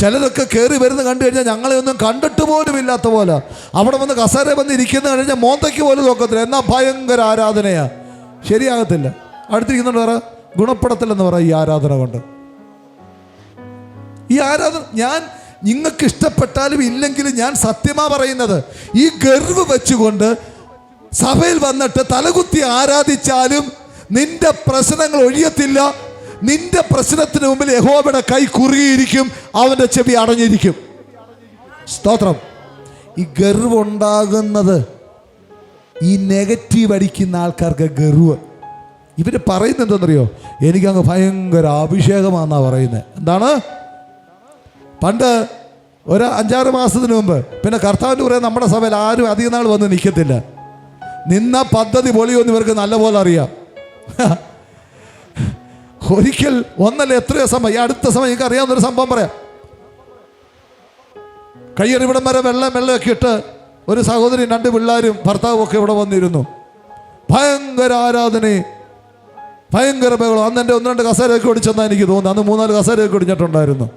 ചിലരൊക്കെ കയറി വരുന്ന കണ്ടു കഴിഞ്ഞാൽ ഞങ്ങളെ ഒന്നും കണ്ടിട്ട് പോലും ഇല്ലാത്ത പോലെ. അവിടെ വന്ന് കസേര വന്ന് ഇരിക്കുന്ന കഴിഞ്ഞാൽ മോന്തയ്ക്ക് പോലും നോക്കത്തില്ല. എന്നാൽ ഭയങ്കര ആരാധനയാ. ശരിയാകത്തില്ല. അടുത്തിരിക്കുന്നുണ്ട് പറ. ഗുണപ്പെടത്തില്ലെന്ന് പറയാം ഈ ആരാധന കൊണ്ട്. ഈ ആരാധന ഞാൻ നിങ്ങൾക്ക് ഇഷ്ടപ്പെട്ടാലും ഇല്ലെങ്കിലും ഞാൻ സത്യമാ പറയുന്നത്. ഈ ഗർവ് വെച്ചുകൊണ്ട് സഭയിൽ വന്നിട്ട് തലകുത്തി ആരാധിച്ചാലും നിന്റെ പ്രശ്നങ്ങൾ ഒഴിയത്തില്ല. നിന്റെ പ്രശ്നത്തിന് മുമ്പിൽ യഹോബയുടെ കൈ കുറുകിയിരിക്കും അവന്റെ ചെവി അടഞ്ഞിരിക്കും. സ്തോത്രം. ഈ ഗർവുണ്ടാകുന്നത് ഈ നെഗറ്റീവ് അടിക്കുന്ന ആൾക്കാർക്ക് ഗർവ്. ഇവർ പറയുന്ന എന്തെന്നറിയോ എനിക്കങ്ങ് ഭയങ്കര അഭിഷേകമാണെന്നാണ് പറയുന്നത് എന്താണ്? പണ്ട് ഒരു അഞ്ചാറ് മാസത്തിന് മുമ്പ് പിന്നെ കർത്താവിന്റെ പറയാൻ നമ്മുടെ സഭയിൽ ആരും അധികം നാൾ വന്ന് നിൽക്കത്തില്ല. നിന്ന പദ്ധതി പൊളിയൊന്നും ഇവർക്ക് നല്ലപോലെ അറിയാം. ഒരിക്കൽ ഒന്നല്ല എത്രയോ സമയം? അടുത്ത സമയം എനിക്ക് അറിയാവുന്നൊരു സംഭവം പറയാം. കയ്യറിവിടം വരെ വെള്ളം വെള്ളമൊക്കെ ഇട്ട് ഒരു സഹോദരി രണ്ട് പിള്ളേരും ഭർത്താവും ഒക്കെ ഇവിടെ വന്നിരുന്നു. ഭയങ്കര ആരാധന ഭയങ്കര ബഹളം അന്ന് എന്റെ ഒന്ന് രണ്ട് കസേരയൊക്കെ ഒടിച്ചെന്നാണ് എനിക്ക് തോന്നുന്നു അന്ന് മൂന്നാൽ കസേരയൊക്കെ ഒടിഞ്ഞിട്ടുണ്ടായിരുന്നു.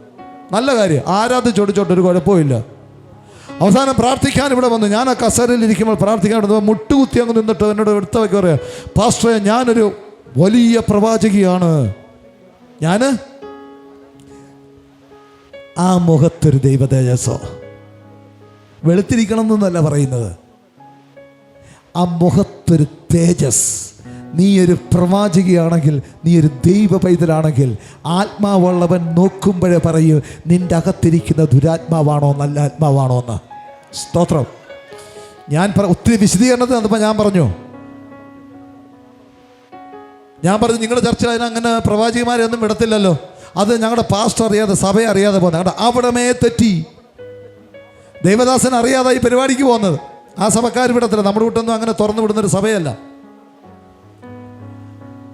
നല്ല കാര്യം. ആരാധിച്ചൊടിച്ചോട്ട് ഒരു കുഴപ്പമില്ല അവസാനം പ്രാർത്ഥിക്കാൻ ഇവിടെ വന്നു. ഞാൻ ആ കസേരയിൽ ഇരിക്കുമ്പോൾ പ്രാർത്ഥിക്കാൻ വന്നപ്പോൾ മുട്ടുകുത്തി അങ്ങ് നിന്നിട്ട് എന്നോട് എടുത്തവയ്ക്ക് പറയാം. പാസ്റ്ററെ ഞാനൊരു വലിയ പ്രവാചകിയാണ്. ഞാൻ ആ മുഖത്തൊരു ദൈവ തേജസ്സോ വെളുത്തിരിക്കണം എന്നല്ല പറയുന്നത്. ആ മുഖത്തൊരു തേജസ്. നീ ഒരു പ്രവാചകിയാണെങ്കിൽ നീ ഒരു ദൈവ പൈതലാണെങ്കിൽ ആത്മാവുള്ളവൻ നോക്കുമ്പോഴേ പറയൂ നിന്റെ അകത്തിരിക്കുന്ന ദുരാത്മാവാണോ നല്ല ആത്മാവാണോ എന്ന്. സ്തോത്രം. ഞാൻ ഒത്തിരി വിശദീകരണത്തിൽ വന്നപ്പോൾ ഞാൻ പറഞ്ഞു. ഞാൻ പറഞ്ഞു നിങ്ങളുടെ ചർച്ചയിൽ അതിന് അങ്ങനെ പ്രവാചികമാരെ ഒന്നും വിടത്തില്ലല്ലോ. അത് ഞങ്ങളുടെ പാസ്റ്റർ അറിയാതെ സഭയെ അറിയാതെ പോകുന്നത്. ഞങ്ങളുടെ അവിടമേ തെറ്റി. ദൈവദാസൻ അറിയാതെ ഈ പരിപാടിക്ക് പോകുന്നത്. ആ സഭക്കാർ വിടത്തില്ല. നമ്മുടെ വീട്ടൊന്നും അങ്ങനെ തുറന്നു വിടുന്നൊരു സഭയല്ല.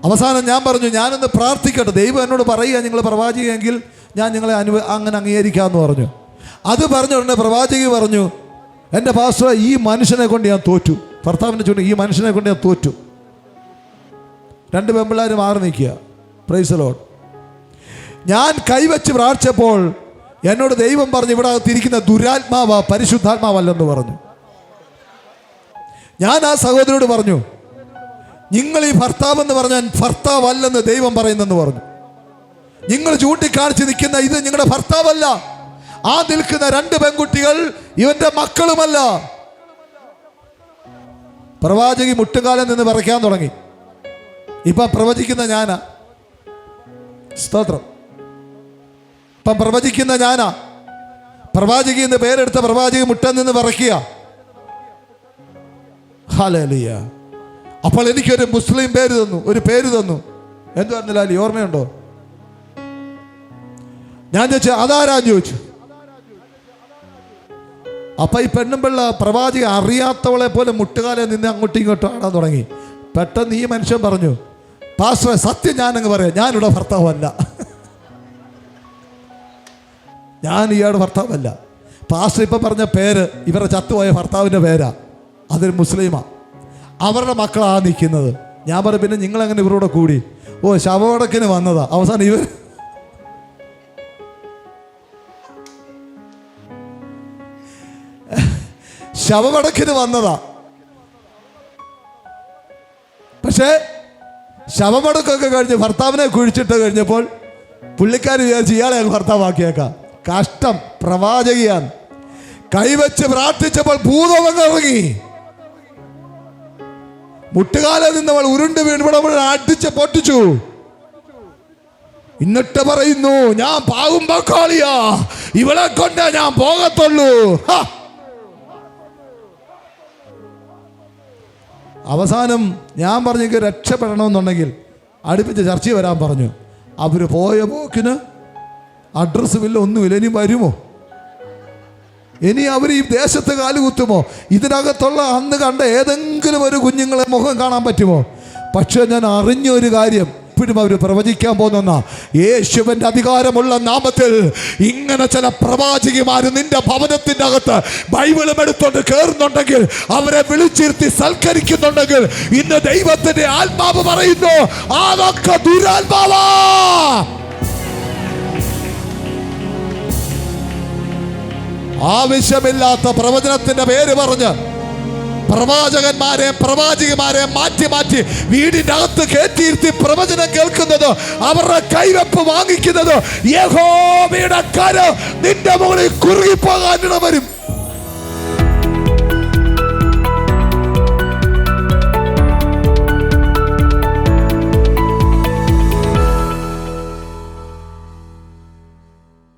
അവസാനം ഞാൻ പറഞ്ഞു ഞാനൊന്ന് പ്രാർത്ഥിക്കട്ടെ. ദൈവം എന്നോട് പറയുക നിങ്ങൾ പ്രവാചകമെങ്കിൽ ഞാൻ നിങ്ങളെ അനുവ അങ്ങനെ അംഗീകരിക്കാമെന്ന് പറഞ്ഞു. അത് പറഞ്ഞ ഉടനെ പ്രവാചകി പറഞ്ഞു എന്റെ പാസ്റ്റർ ഈ മനുഷ്യനെ കൊണ്ട് ഞാൻ തോറ്റു. ഭർത്താവിന്റെ ചൂണ്ടി ഈ മനുഷ്യനെ കൊണ്ട് ഞാൻ തോറ്റു. രണ്ട് പെമ്പിള്ളേർ മാറി നിൽക്കുക. പ്രൈസലോൺ ഞാൻ കൈവച്ച് പ്രാർത്ഥിച്ചപ്പോൾ എന്നോട് ദൈവം പറഞ്ഞു ഇവിടെ തിരിക്കുന്ന ദുരാത്മാവ പരിശുദ്ധാത്മാവല്ലെന്ന് പറഞ്ഞു. ഞാൻ ആ സഹോദരോട് പറഞ്ഞു നിങ്ങൾ ഈ ഭർത്താവെന്ന് പറഞ്ഞാൽ ഭർത്താവല്ലെന്ന് ദൈവം പറയുന്നെന്ന് പറഞ്ഞു. നിങ്ങൾ ചൂണ്ടിക്കാണിച്ച് നിൽക്കുന്ന ഇത് നിങ്ങളുടെ ഭർത്താവല്ല. ആ നിൽക്കുന്ന രണ്ട് പെൺകുട്ടികൾ ഇവന്റെ മക്കളുമല്ല. പ്രവാചകി മുട്ടുകാലം നിന്ന് പറയ്ക്കാൻ തുടങ്ങി. ഇപ്പൊ പ്രവചിക്കുന്ന ഞാനാ. സ്തോത്രം. ഇപ്പം പ്രവചിക്കുന്ന ഞാനാ. പ്രവാചകി എന്ന് പേരെടുത്ത പ്രവാചകി മുട്ടൻ നിന്ന് പറക്കുക ഹാലേലിയ അപ്പോൾ എനിക്കൊരു മുസ്ലിം പേര് തന്നു ഒരു പേര് തന്നു. എന്തു പറഞ്ഞില്ല അലി ഓർമ്മയുണ്ടോ? ഞാൻ ചോദിച്ചു അതാരാന്ന് ചോദിച്ചു. അപ്പൊ ഈ പെണ്ണും പിള്ള പ്രവാചക അറിയാത്തവളെ പോലെ മുട്ടുകാലെ നിന്ന് അങ്ങോട്ടും ഇങ്ങോട്ടും ആടാൻ തുടങ്ങി. പെട്ടെന്ന് ഈ മനുഷ്യൻ പറഞ്ഞു പാസ്റ്ററെ സത്യം ഞാനങ്ങ് പറയാം. ഞാനിവിടെ ഭർത്താവല്ല. ഞാൻ ഇയാളുടെ ഭർത്താവല്ല. പാസ്റ്റർ ഇപ്പം പറഞ്ഞ പേര് ഇവരുടെ ചത്തുപോയ ഭർത്താവിന്റെ പേരാ. അതൊരു മുസ്ലിമാ. അവരുടെ മക്കളാണ് നിൽക്കുന്നത്. ഞാൻ പറഞ്ഞു പിന്നെ ഇവരോടെ ഇവരോട് കൂടി? ഓ ശവടക്കിന് വന്നതാ. അവസാനം ഇവർ ശവടക്കിന് വന്നതാ. പക്ഷേ ശവമടക്കൊക്കെ കഴിഞ്ഞ് ഭർത്താവിനെ കുഴിച്ചിട്ട് കഴിഞ്ഞപ്പോൾ പുള്ളിക്കാർ വിചാരിച്ച് ഇയാളെ ഞങ്ങൾ ഭർത്താവാക്കിയേക്കാം. കഷ്ടം പ്രവാചകിയാണ്. കൈവച്ച് പ്രാർത്ഥിച്ചപ്പോൾ ഭൂതമങ്ങ് ഇറങ്ങി. മുട്ടുകാലെ നിന്നവൾ ഉരുണ്ട് വീണുമ്പോൾ അടിച്ച് പൊട്ടിച്ചു. എന്നിട്ട് പറയുന്നു ഞാൻ പാകും പക്കാളിയാ ഇവളെ കൊണ്ട് ഞാൻ പോകത്തുള്ളൂ. അവസാനം ഞാൻ പറഞ്ഞു രക്ഷപ്പെടണമെന്നുണ്ടെങ്കിൽ അടുപ്പിച്ച് ചർച്ചയിൽ വരാൻ പറഞ്ഞു. അവർ പോയ പോക്കിന് അഡ്രസ്സുമില്ല ഒന്നുമില്ല. ഇനി വരുമോ? ഇനി അവർ ഈ ദേശത്ത് കാലുകുത്തുമോ ഇതിനകത്തുള്ള അന്ന് കണ്ട ഏതെങ്കിലും ഒരു കുഞ്ഞുങ്ങളെ മുഖം കാണാൻ പറ്റുമോ? പക്ഷേ ഞാൻ അറിഞ്ഞ ഒരു കാര്യം. ഇപ്പോഴും അവർ പ്രവചിക്കാൻ പോകുന്ന യേശുവിന്റെ അധികാരമുള്ള നാമത്തിൽ ഇങ്ങനെ ചില പ്രവാചകിമാർ നിന്റെ ഭവനത്തിന്റെ അകത്ത് ബൈബിളും എടുത്തോണ്ട് കയറുന്നുണ്ടെങ്കിൽ അവരെ വിളിച്ചിരുത്തി സൽക്കരിക്കുന്നുണ്ടെങ്കിൽ ഇന്ന് ദൈവത്തിന്റെ ആത്മാവ് പറയുന്നു അതൊക്കെ ദുരാത്മാവാ! ആവശ്യമില്ലാത്ത പ്രവചനത്തിന്റെ പേര് പറഞ്ഞ് പ്രവാചകന്മാരെ പ്രവാചകന്മാരെ മാറ്റി മാറ്റി വീടിന്റെ അകത്ത് കയറ്റിയിരുത്തി പ്രവചനം കേൾക്കുന്നത് അവരുടെ കൈവെപ്പ് വാങ്ങിക്കുന്നത് യഹോവയുടെ കരം നിന്റെ മുകളിൽ കുറുകിപ്പോകാൻ ഇട വരും